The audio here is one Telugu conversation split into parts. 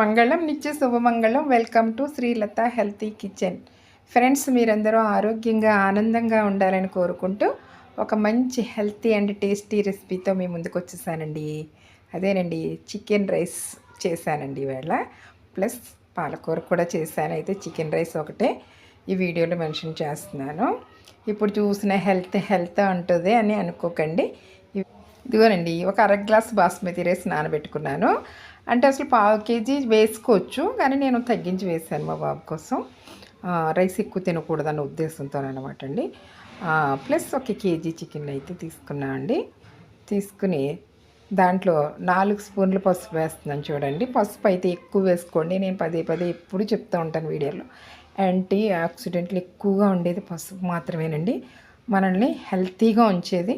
మంగళం నిత్య శుభమంగళం. Welcome to Srilatha healthy kitchen. Friends మీరందరూ ఆరోగ్యంగా ఆనందంగా ఉండాలని కోరుకుంటూ ఒక మంచి హెల్తీ అండ్ టేస్టీ రెసిపీతో మీ ముందుకు వచ్చేసానండి అదేనండి చికెన్ రైస్ చేశానండి ఇవాళ. ప్లస్ పాలకూర కూడా చేశాను. అయితే చికెన్ రైస్ ఒకటే. ఈ వీడియోలో మెన్షన్ చేస్తున్నాను. ఇప్పుడు చూసిన హెల్త్ హెల్త్ ఉంటుంది అని అనుకోకండి. ఇదిగోనండి ఒక అర గ్లాస్ బాస్మతి రైస్ నానబెట్టుకున్నాను. అంటే అసలు పావు కేజీ వేసుకోవచ్చు కానీ నేను తగ్గించి వేసాను మా బాబు కోసం. రైస్ ఎక్కువ తినకూడదన్న ఉద్దేశంతో అనమాట అండి ప్లస్ ఒక కేజీ చికెన్ అయితే తీసుకున్నా అండి. తీసుకుని దాంట్లో నాలుగు స్పూన్లు పసుపు వేస్తున్నాను చూడండి. పసుపు అయితే ఎక్కువ వేసుకోండి నేను పదే పదే ఎప్పుడు చెప్తూ ఉంటాను వీడియోలో. యాంటీ ఆక్సిడెంట్లు ఎక్కువగా ఉండేది పసుపు మాత్రమేనండి. మనల్ని హెల్తీగా ఉంచేది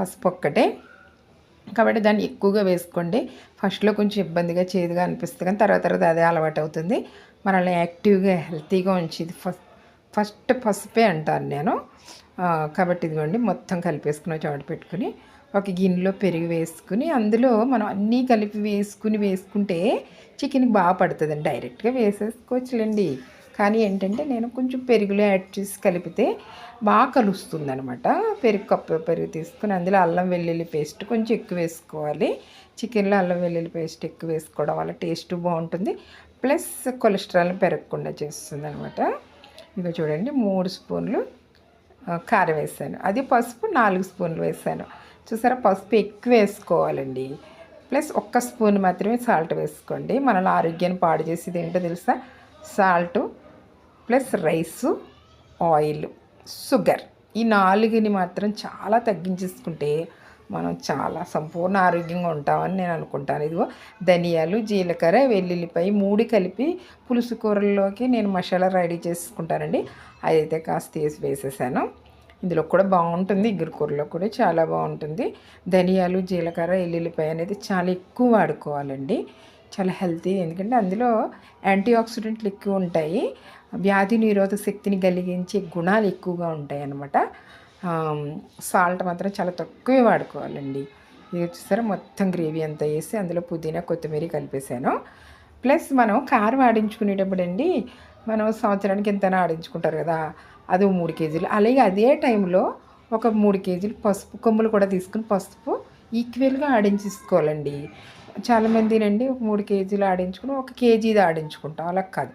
పసుపు ఒక్కటే. కాబట్టి దాన్ని ఎక్కువగా వేసుకోండి. ఫస్ట్లో కొంచెం ఇబ్బందిగా చేదుగా అనిపిస్తుంది కానీ తర్వాత తర్వాత అదే అలవాటు అవుతుంది మనల్ని యాక్టివ్గా హెల్తీగా ఉంచేది ఫస్ట్ ఫస్ట్ పసుపే అంటాను నేను. కాబట్టి ఇదిగోండి మొత్తం కలిపేసుకుని చోట పెట్టుకుని ఒక గిన్నెలో పెరుగు వేసుకుని అందులో మనం అన్నీ కలిపి వేసుకుని వేసుకుంటే చికెన్కి బాగా పడుతుందండి. డైరెక్ట్గా వేసేసుకోవచ్చులేండి. కానీ ఏంటంటే నేను కొంచెం పెరుగులో యాడ్ చేసి కలిపితే బాగా కలుస్తుంది అనమాట పెరుగు కప్పు పెరుగు తీసుకుని అందులో అల్లం వెల్లుల్లి పేస్ట్ కొంచెం ఎక్కువ వేసుకోవాలి. చికెన్లో అల్లం వెల్లుల్లి పేస్ట్ ఎక్కువ వేసుకోవడం వల్ల టేస్ట్ బాగుంటుంది. ప్లస్ కొలెస్ట్రాల్ పెరగకుండా చేస్తుంది అనమాట ఇంకా చూడండి మూడు స్పూన్లు కారం వేసాను. అది పసుపు నాలుగు స్పూన్లు వేసాను. చూసారా పసుపు ఎక్కువ వేసుకోవాలండి. ప్లస్ ఒక్క స్పూన్ మాత్రమే సాల్ట్ వేసుకోండి. మనల్ని ఆరోగ్యాన్ని పాడు చేసేది ఏంటో తెలుసా? Salt plus rice oil sugar ఈ నాలుగుని మాత్రం చాలా తగ్గించేసుకుంటే మనం చాలా సంపూర్ణ ఆరోగ్యంగా ఉంటామని నేను అనుకుంటాను. ఇదిగో ధనియాలు జీలకర్ర వెల్లుల్లిపాయ మూడు కలిపి పులుసు కూరల్లోకి నేను మసాలా రెడీ చేసుకుంటానండి. అదైతే కాస్త తీసి వేసేసాను. ఇందులో కూడా బాగుంటుంది ఇగురు కూరలో కూడా చాలా బాగుంటుంది. ధనియాలు జీలకర్ర వెల్లుల్లిపాయ అనేది చాలా ఎక్కువ వాడుకోవాలండి. చాలా హెల్తీ ఎందుకంటే అందులో యాంటీ ఆక్సిడెంట్లు ఎక్కువ ఉంటాయి. వ్యాధి నిరోధక శక్తిని కలిగించే గుణాలు ఎక్కువగా ఉంటాయి అన్నమాట సాల్ట్ మాత్రం చాలా తక్కువే వాడుకోవాలండి. ఇది వచ్చేసరి మొత్తం గ్రేవీ అంతా వేసి అందులో పుదీనా కొత్తిమీర కలిపేసాను. ప్లస్ మనం కారం ఆడించుకునేటప్పుడు అండి మనం సంవత్సరానికి ఎంతైనా ఆడించుకుంటారు కదా అది మూడు కేజీలు. అలాగే అదే టైంలో ఒక మూడు కేజీలు పసుపు కొమ్ములు కూడా తీసుకుని పసుపు ఈక్వల్గా ఆడించేసుకోవాలండి. చాలామందినండి ఒక మూడు కేజీలు ఆడించుకుని ఒక కేజీది ఆడించుకుంటాం. అలా కాదు.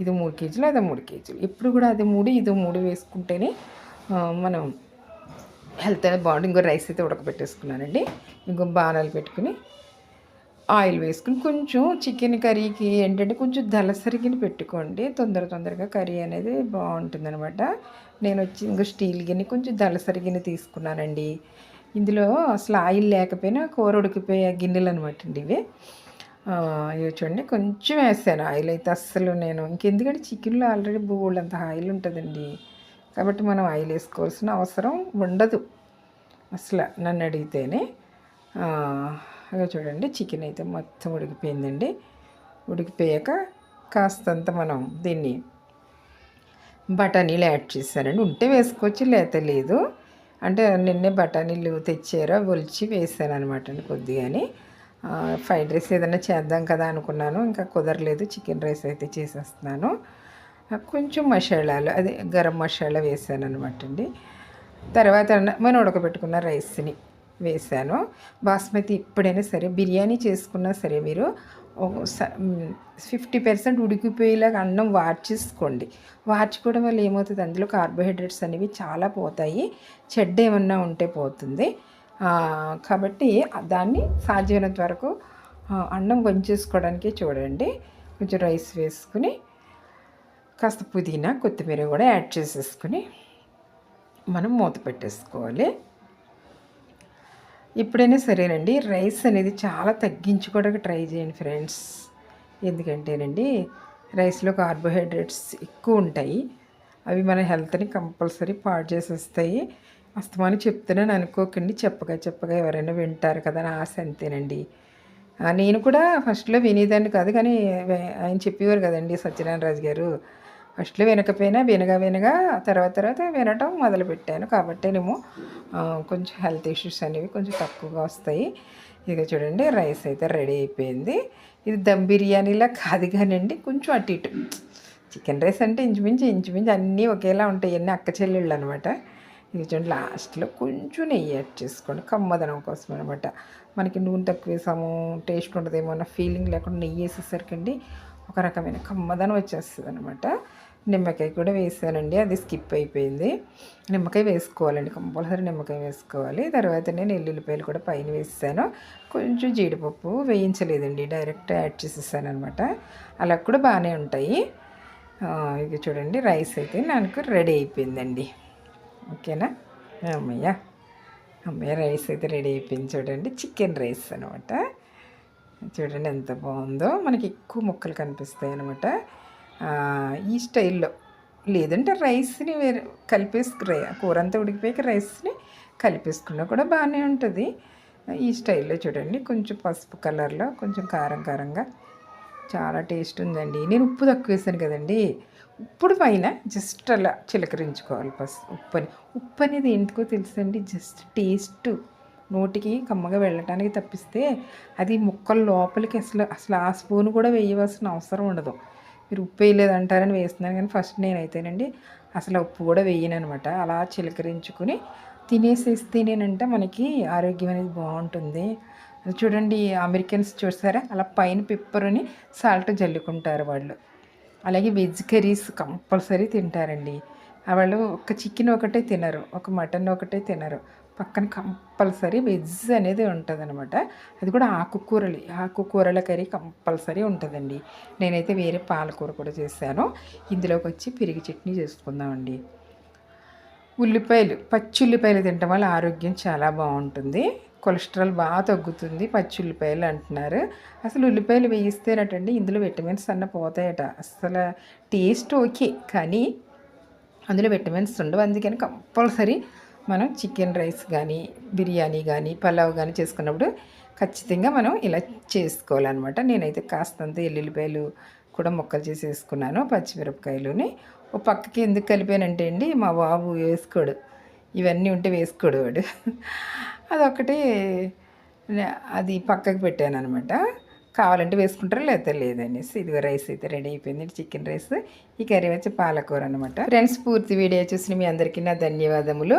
ఇది మూడు కేజీలు అదే మూడు కేజీలు. ఇప్పుడు కూడా అది మూడు ఇది మూడు వేసుకుంటేనే మనం హెల్త్ అనేది బాగుంటుంది. ఇంకో రైస్ అయితే ఉడకబెట్టేసుకున్నానండి. ఇంకో బాణాలు పెట్టుకుని ఆయిల్ వేసుకుని కొంచెం చికెన్ కర్రీకి ఏంటంటే కొంచెం దలసరిగిని పెట్టుకోండి. తొందర తొందరగా కర్రీ అనేది బాగుంటుంది అనమాట నేను వచ్చి ఇంకో స్టీల్ గిన్నె కొంచెం దలసరిగిని తీసుకున్నానండి. ఇందులో అసలు ఆయిల్ లేకపోయినా కూర ఉడికిపోయే గిన్నెలు అనమాట అండి ఇవి. ఇవి చూడండి కొంచెం వేసాను ఆయిల్ అయితే అస్సలు నేను. ఇంకెందుకంటే చికెన్లో ఆల్రెడీ బోళ్ళంత అంత ఆయిల్ ఉంటుందండి. కాబట్టి మనం ఆయిల్ వేసుకోవాల్సిన అవసరం ఉండదు. అసలు నన్ను అడిగితేనే. అలా చూడండి చికెన్ అయితే మొత్తం ఉడికిపోయిందండి. ఉడికిపోయాక కాస్తంత మనం దీన్ని బఠానీలు యాడ్ చేశానండి. ఉంటే వేసుకోవచ్చు లేత లేదు. అంటే నిన్నే బఠానీలు తెచ్చారో ఒలిచి వేసాను అనమాట అండి కొద్దిగాని ఫ్రైడ్ రైస్ ఏదైనా చేద్దాం కదా అనుకున్నాను ఇంకా కుదరలేదు చికెన్ రైస్ అయితే చేసేస్తున్నాను. కొంచెం మసాలాలు అదే గరం మసాలా వేసాను అనమాట అండి. తర్వాత మనం ఉడకబెట్టుకున్న రైస్ని వేసాను. బాస్మతి ఎప్పుడైనా సరే బిర్యానీ చేసుకున్నా సరే మీరు ఫిఫ్టీ పర్సెంట్ ఉడికిపోయేలాగా అన్నం వార్చేసుకోండి వార్చుకోవడం వల్ల ఏమవుతుంది? అందులో కార్బోహైడ్రేట్స్ అనేవి చాలా పోతాయి. చెడ్డ ఏమన్నా ఉంటే పోతుంది. కాబట్టి దాన్ని సాధ్యమైనంత వరకు అన్నం వంచేసుకోవడానికి చూడండి. కొంచెం రైస్ వేసుకుని కాస్త పుదీనా కొత్తిమీర కూడా యాడ్ చేసేసుకుని మనం మూత పెట్టేసుకోవాలి. ఇప్పుడైనా సరేనండి. రైస్ అనేది చాలా తగ్గించుకోవడానికి ట్రై చేయండి ఫ్రెండ్స్. ఎందుకంటేనండి రైస్లో కార్బోహైడ్రేట్స్ ఎక్కువ ఉంటాయి. అవి మన హెల్త్ని కంపల్సరీ పాడు చేసేస్తాయి. అస్తమాని చెప్తున్నాను అనుకోకండి. చెప్పగా చెప్పగా ఎవరైనా వింటారు కదా అని ఆశ అంతేనండి. నేను కూడా ఫస్ట్లో వినేదాన్ని కాదు కానీ ఆయన చెప్పేవారు కదండి సత్యనారాయణ రాజు గారు. ఫస్ట్లో వినకపోయినా వినగా వినగా తర్వాత తర్వాత వినటం మొదలుపెట్టాను. కాబట్టి నేను కొంచెం హెల్త్ ఇష్యూస్ అనేవి కొంచెం తక్కువగా వస్తాయి. ఇక చూడండి రైస్ అయితే రెడీ అయిపోయింది. ఇది దమ్ బిర్యానీలా కాదు కానివ్వండి కొంచెం అటు ఇటు. చికెన్ రైస్ అంటే ఇంచుమించు ఇంచుమించు అన్నీ ఒకేలా ఉంటాయి. అన్నీ అక్క చెల్లెళ్ళు అనమాట. ఇది చూడండి లాస్ట్లో కొంచెం నెయ్యి యాడ్ చేసుకోండి. కమ్మదనం కోసం అనమాట. మనకి నూనె తక్కువ వేసాము టేస్ట్ ఉండదేమో అన్న ఫీలింగ్ లేకుండా నెయ్యి వేసేసరికండి ఒక రకమైన కమ్మదనం వచ్చేస్తుంది అనమాట నిమ్మకాయ కూడా వేసానండి అది స్కిప్ అయిపోయింది. నిమ్మకాయ వేసుకోవాలండి కంపల్సరీ నిమ్మకాయ వేసుకోవాలి. తర్వాత నేను ఎల్లుల్లిపాయలు కూడా పైన వేసాను. కొంచెం జీడిపప్పు వేయించలేదండి డైరెక్ట్ యాడ్ చేసేసాను అనమాట అలా కూడా బాగానే ఉంటాయి. ఇది చూడండి రైస్ అయితే నాకు రెడీ అయిపోయిందండి. ఓకేనా? అమ్మయ్య అమ్మయ్య రైస్ అయితే రెడీ అయిపోయింది చూడండి చికెన్ రైస్ అనమాట చూడండి ఎంత బాగుందో. మనకి ఎక్కువ ముక్కలు కనిపిస్తాయి అనమాట ఈ స్టైల్లో లేదంటే రైస్ని వేరే కలిపేసుకు కూర అంతా ఉడికిపోయాక రైస్ని కలిపేసుకున్నా కూడా బాగానే ఉంటుంది. ఈ స్టైల్లో చూడండి కొంచెం పసుపు కలర్లో కొంచెం కారం కారంగా చాలా టేస్ట్ ఉందండి. నేను ఉప్పు తక్కువ వేసాను కదండి. ఉప్పుడు పైన జస్ట్ అలా చిలకరించుకోవాలి పసుపు ఉప్పు అని ఉప్పు అనేది ఎందుకో తెలుసండి జస్ట్ టేస్ట్. నోటికి కమ్మగా వెళ్ళటానికి తప్పిస్తే అది ముక్కల లోపలికి అసలు అసలు ఆ స్పూన్ కూడా వేయవలసిన అవసరం ఉండదు. మీరు ఉప్పు వేయలేదు అంటారని వేస్తున్నాను కానీ ఫస్ట్ నేనైతేనండి అసలు ఉప్పు కూడా వేయను అనమాట అలా చిలకరించుకుని తినేసేస్తేనేనంటే మనకి ఆరోగ్యం అనేది బాగుంటుంది. చూడండి అమెరికన్స్ చూసారా? అలా పైన పెప్పర్ని సాల్ట్ జల్లుకుంటారు వాళ్ళు. అలాగే వెజ్ కర్రీస్ కంపల్సరీ తింటారండి. వాళ్ళు ఒక చికెన్ ఒకటే తినరు ఒక మటన్ ఒకటే తినరు. పక్కన కంపల్సరీ వెజ్ అనేది ఉంటుంది అనమాట అది కూడా ఆకుకూరలు ఆకుకూరల కర్రీ కంపల్సరీ ఉంటుందండి. నేనైతే వేరే పాలకూర కూడా చేశాను. ఇందులోకి వచ్చి పెరిగి చట్నీ చేసుకుందామండి. ఉల్లిపాయలు పచ్చి ఉల్లిపాయలు తినడం వల్ల ఆరోగ్యం చాలా బాగుంటుంది. కొలెస్ట్రాల్ బాగా తగ్గుతుంది పచ్చి ఉల్లిపాయలు అంటున్నారు. అసలు ఉల్లిపాయలు వేయిస్తేనటండి ఇందులో విటమిన్స్ అన్న పోతాయట. అసలు టేస్ట్ ఓకే కానీ అందులో విటమిన్స్ ఉండవు. అందుకని కంపల్సరీ మనం చికెన్ రైస్ కానీ బిర్యానీ కానీ పలావ్ కానీ చేసుకున్నప్పుడు ఖచ్చితంగా మనం ఇలా చేసుకోవాలన్నమాట. నేనైతే కాస్తంత ఎల్లుల్లిపాయలు కూడా ముక్కలు చేసి వేసుకున్నాను పచ్చిమిరపకాయలుని. ఓ పక్కకి ఎందుకు కలిపానంటే అండి మా బాబు వేసుకోడు. ఇవన్నీ ఉంటే వేసుకోడు వాడు. అదొకటి అది పక్కకి పెట్టాను అనమాట కావాలంటే వేసుకుంటారు లేకపోతే లేదనేసి. ఇదిగో రైస్ అయితే రెడీ అయిపోయింది. చికెన్ రైస్ ఈ కర్రీ వచ్చి పాలకూర అనమాట ఫ్రెండ్స్ పూర్తి వీడియో చూసిన మీ అందరికీ నా ధన్యవాదములు.